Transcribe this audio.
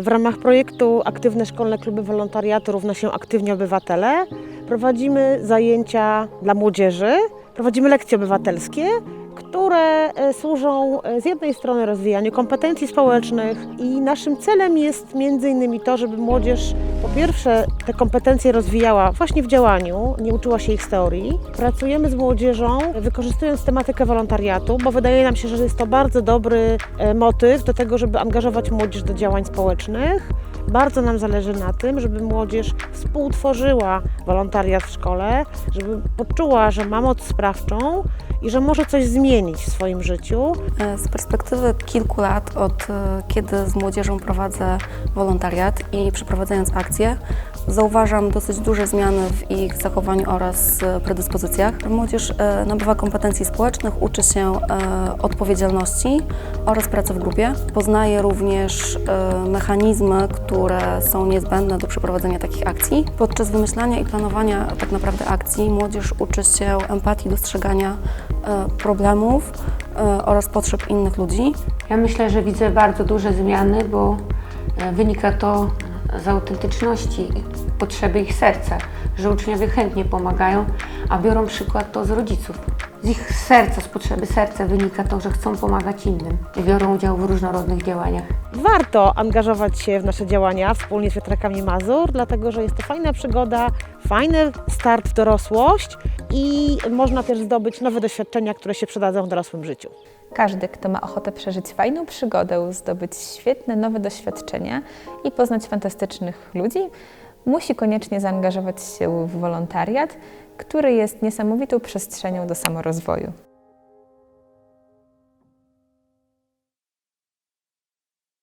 W ramach projektu Aktywne Szkolne Kluby Wolontariatu równa się Aktywni Obywatele prowadzimy zajęcia dla młodzieży, prowadzimy lekcje obywatelskie, które e, służą e, z jednej strony rozwijaniu kompetencji społecznych i naszym celem jest między innymi to, żeby młodzież po pierwsze te kompetencje rozwijała właśnie w działaniu, nie uczyła się ich z teorii. Pracujemy z młodzieżą wykorzystując tematykę wolontariatu, bo wydaje nam się, że jest to bardzo dobry e, motyw do tego, żeby angażować młodzież do działań społecznych. Bardzo nam zależy na tym, żeby młodzież współtworzyła wolontariat w szkole, żeby poczuła, że ma moc sprawczą i że może coś zmienić w swoim życiu. E, Z perspektywy kilku lat, od e, kiedy z młodzieżą prowadzę wolontariat i przeprowadzając akcje, zauważam dosyć duże zmiany w ich zachowaniu oraz e, predyspozycjach. Młodzież nabywa kompetencji społecznych, uczy się odpowiedzialności oraz pracy w grupie. Poznaje również mechanizmy, które są niezbędne do przeprowadzenia takich akcji. Podczas wymyślania i planowania tak naprawdę akcji młodzież uczy się empatii, dostrzegania problemów e, oraz potrzeb innych ludzi. Ja myślę, że widzę bardzo duże zmiany, bo e, wynika to z autentyczności potrzeby ich serca, że uczniowie chętnie pomagają, a biorą przykład to z rodziców. Z ich serca, z potrzeby serca wynika to, że chcą pomagać innym i biorą udział w różnorodnych działaniach. Warto angażować się w nasze działania wspólnie z Wiatrakami Mazur, dlatego że jest to fajna przygoda, fajny start w dorosłość i można też zdobyć nowe doświadczenia, które się przydadzą w dorosłym życiu. Każdy, kto ma ochotę przeżyć fajną przygodę, zdobyć świetne nowe doświadczenia i poznać fantastycznych ludzi, musi koniecznie zaangażować się w wolontariat, który jest niesamowitą przestrzenią do samorozwoju.